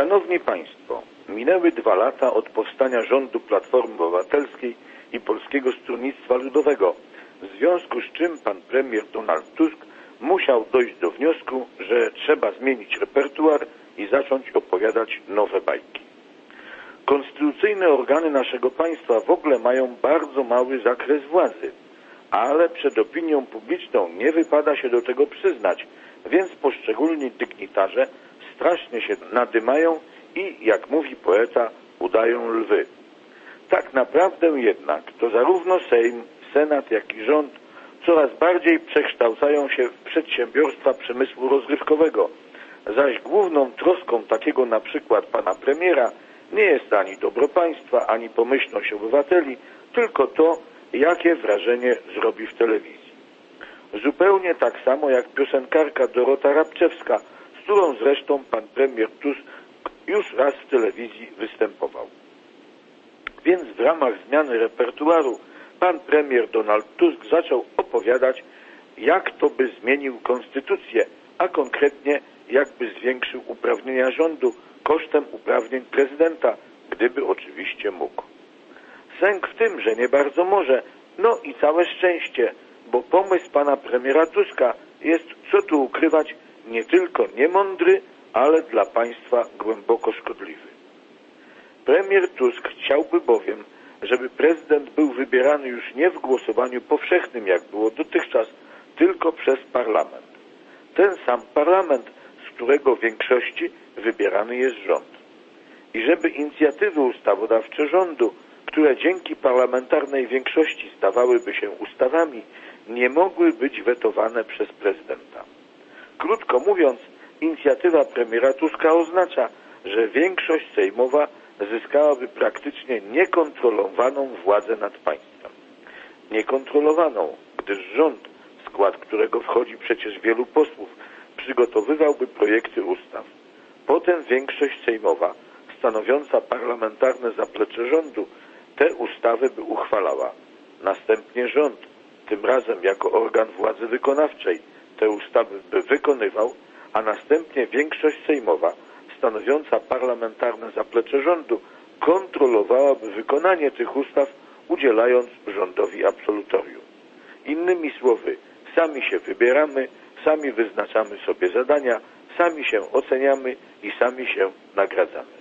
Szanowni Państwo, minęły dwa lata od powstania rządu Platformy Obywatelskiej i Polskiego Stronnictwa Ludowego, w związku z czym pan premier Donald Tusk musiał dojść do wniosku, że trzeba zmienić repertuar i zacząć opowiadać nowe bajki. Konstytucyjne organy naszego państwa w ogóle mają bardzo mały zakres władzy, ale przed opinią publiczną nie wypada się do tego przyznać, więc poszczególni dygnitarze strasznie się nadymają i, jak mówi poeta, udają lwy. Tak naprawdę jednak to zarówno Sejm, Senat, jak i rząd coraz bardziej przekształcają się w przedsiębiorstwa przemysłu rozrywkowego, zaś główną troską takiego na przykład pana premiera nie jest ani dobro państwa, ani pomyślność obywateli, tylko to, jakie wrażenie zrobi w telewizji. Zupełnie tak samo jak piosenkarka Dorota Rabczewska, którą zresztą pan premier Tusk już raz w telewizji występował. Więc w ramach zmiany repertuaru pan premier Donald Tusk zaczął opowiadać, jak to by zmienił konstytucję, a konkretnie jakby zwiększył uprawnienia rządu kosztem uprawnień prezydenta, gdyby oczywiście mógł. Sęk w tym, że nie bardzo może, no i całe szczęście, bo pomysł pana premiera Tuska jest, co tu ukrywać, nie tylko niemądry, ale dla państwa głęboko szkodliwy. Premier Tusk chciałby bowiem, żeby prezydent był wybierany już nie w głosowaniu powszechnym, jak było dotychczas, tylko przez parlament. Ten sam parlament, z którego w większości wybierany jest rząd. I żeby inicjatywy ustawodawcze rządu, które dzięki parlamentarnej większości stawałyby się ustawami, nie mogły być wetowane przez prezydenta. Krótko mówiąc, inicjatywa premiera Tuska oznacza, że większość sejmowa zyskałaby praktycznie niekontrolowaną władzę nad państwem. Niekontrolowaną, gdyż rząd, w skład którego wchodzi przecież wielu posłów, przygotowywałby projekty ustaw. Potem większość sejmowa, stanowiąca parlamentarne zaplecze rządu, te ustawy by uchwalała. Następnie rząd, tym razem jako organ władzy wykonawczej, te ustawy by wykonywał, a następnie większość sejmowa, stanowiąca parlamentarne zaplecze rządu, kontrolowałaby wykonanie tych ustaw, udzielając rządowi absolutorium. Innymi słowy, sami się wybieramy, sami wyznaczamy sobie zadania, sami się oceniamy i sami się nagradzamy.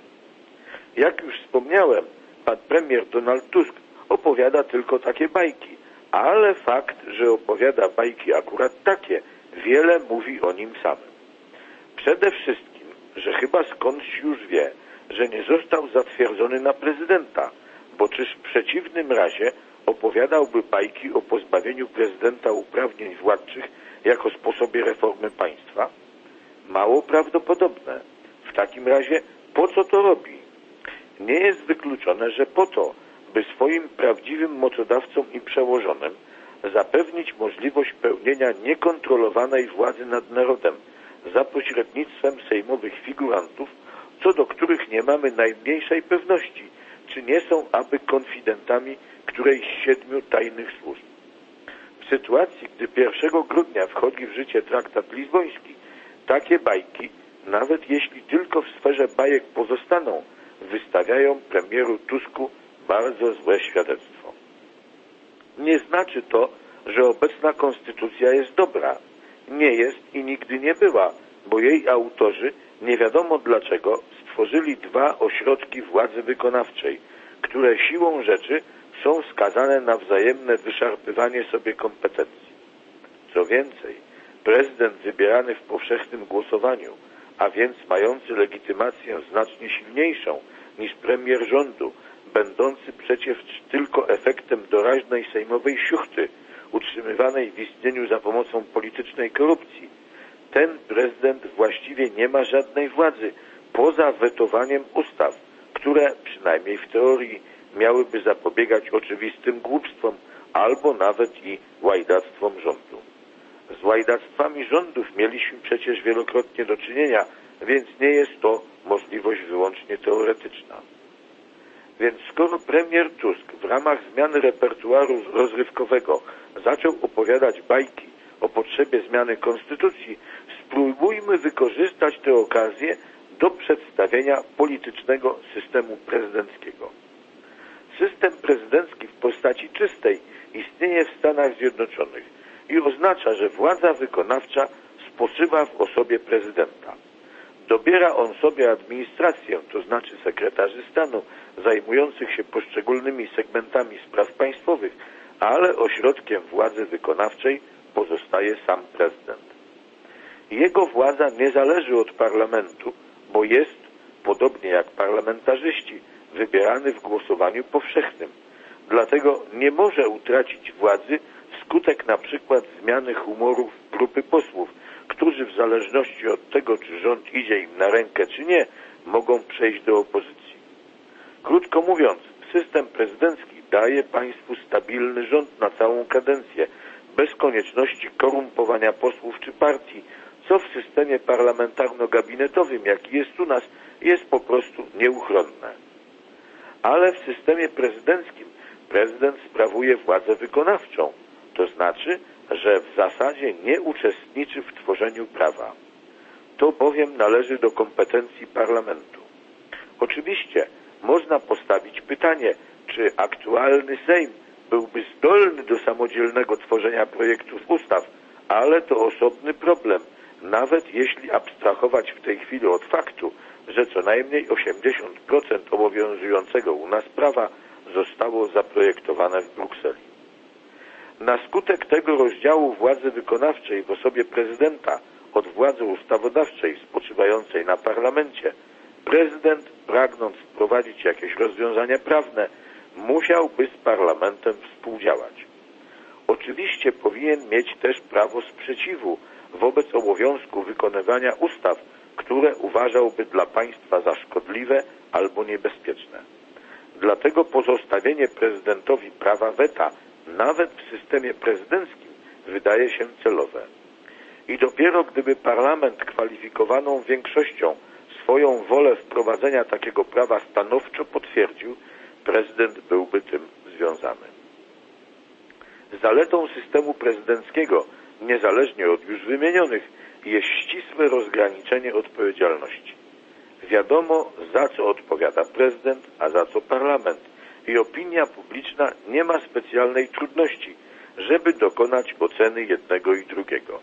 Jak już wspomniałem, pan premier Donald Tusk opowiada tylko takie bajki, ale fakt, że opowiada bajki akurat takie, wiele mówi o nim samym. Przede wszystkim, że chyba skądś już wie, że nie został zatwierdzony na prezydenta, bo czyż w przeciwnym razie opowiadałby bajki o pozbawieniu prezydenta uprawnień władczych jako sposobie reformy państwa? Mało prawdopodobne. W takim razie po co to robi? Nie jest wykluczone, że po to, by swoim prawdziwym mocodawcom i przełożonym zapewnić możliwość pełnienia niekontrolowanej władzy nad narodem za pośrednictwem sejmowych figurantów, co do których nie mamy najmniejszej pewności, czy nie są aby konfidentami którejś siedmiu tajnych służb. W sytuacji, gdy 1 grudnia wchodzi w życie traktat lizboński, takie bajki, nawet jeśli tylko w sferze bajek pozostaną, wystawiają premieru Tusku bardzo złe świadectwo. Nie znaczy to, że obecna konstytucja jest dobra. Nie jest i nigdy nie była, bo jej autorzy nie wiadomo dlaczego stworzyli dwa ośrodki władzy wykonawczej, które siłą rzeczy są skazane na wzajemne wyszarpywanie sobie kompetencji. Co więcej, prezydent wybierany w powszechnym głosowaniu, a więc mający legitymację znacznie silniejszą niż premier rządu, będący przecież tylko efektem doraźnej sejmowej siuchty, utrzymywanej w istnieniu za pomocą politycznej korupcji, ten prezydent właściwie nie ma żadnej władzy poza wetowaniem ustaw, które, przynajmniej w teorii, miałyby zapobiegać oczywistym głupstwom albo nawet i łajdactwom rządu. Z łajdactwami rządów mieliśmy przecież wielokrotnie do czynienia, więc nie jest to możliwość wyłącznie teoretyczna. Więc skoro premier Tusk w ramach zmiany repertuaru rozrywkowego zaczął opowiadać bajki o potrzebie zmiany konstytucji, spróbujmy wykorzystać tę okazję do przedstawienia politycznego systemu prezydenckiego. System prezydencki w postaci czystej istnieje w Stanach Zjednoczonych i oznacza, że władza wykonawcza spoczywa w osobie prezydenta. Dobiera on sobie administrację, to znaczy sekretarzy stanu zajmujących się poszczególnymi segmentami spraw państwowych, ale ośrodkiem władzy wykonawczej pozostaje sam prezydent. Jego władza nie zależy od parlamentu, bo jest, podobnie jak parlamentarzyści, wybierany w głosowaniu powszechnym. Dlatego nie może utracić władzy wskutek na przykład zmiany humorów grupy posłów, którzy w zależności od tego, czy rząd idzie im na rękę, czy nie, mogą przejść do opozycji. Krótko mówiąc, system prezydencki daje państwu stabilny rząd na całą kadencję, bez konieczności korumpowania posłów czy partii, co w systemie parlamentarno-gabinetowym, jaki jest u nas, jest po prostu nieuchronne. Ale w systemie prezydenckim prezydent sprawuje władzę wykonawczą, to znaczy, że w zasadzie nie uczestniczy w tworzeniu prawa. To bowiem należy do kompetencji parlamentu. Oczywiście można postawić pytanie, czy aktualny Sejm byłby zdolny do samodzielnego tworzenia projektów ustaw, ale to osobny problem, nawet jeśli abstrahować w tej chwili od faktu, że co najmniej 80% obowiązującego u nas prawa zostało zaprojektowane w Brukseli. Na skutek tego rozdziału władzy wykonawczej w osobie prezydenta od władzy ustawodawczej spoczywającej na parlamencie, prezydent, pragnąc wprowadzić jakieś rozwiązania prawne, musiałby z parlamentem współdziałać. Oczywiście powinien mieć też prawo sprzeciwu wobec obowiązku wykonywania ustaw, które uważałby dla państwa za szkodliwe albo niebezpieczne. Dlatego pozostawienie prezydentowi prawa weta nawet w systemie prezydenckim wydaje się celowe. I dopiero gdyby parlament kwalifikowaną większością swoją wolę wprowadzenia takiego prawa stanowczo potwierdził, prezydent byłby tym związany. Zaletą systemu prezydenckiego, niezależnie od już wymienionych, jest ścisłe rozgraniczenie odpowiedzialności. Wiadomo, za co odpowiada prezydent, a za co parlament i opinia publiczna nie ma specjalnej trudności, żeby dokonać oceny jednego i drugiego.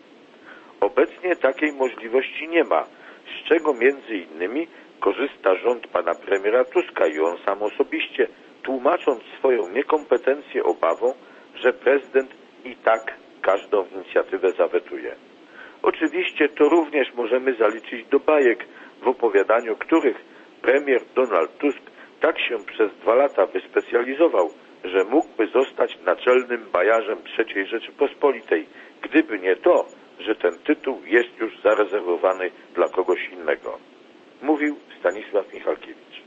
Obecnie takiej możliwości nie ma, z czego między innymi korzysta rząd pana premiera Tuska i on sam osobiście, tłumacząc swoją niekompetencję obawą, że prezydent i tak każdą inicjatywę zawetuje. Oczywiście to również możemy zaliczyć do bajek, w opowiadaniu których premier Donald Tusk tak się przez dwa lata wyspecjalizował, że mógłby zostać naczelnym bajarzem III Rzeczypospolitej, gdyby nie to, że ten tytuł jest już zarezerwowany dla kogoś innego. Mówił Stanisław Michalkiewicz.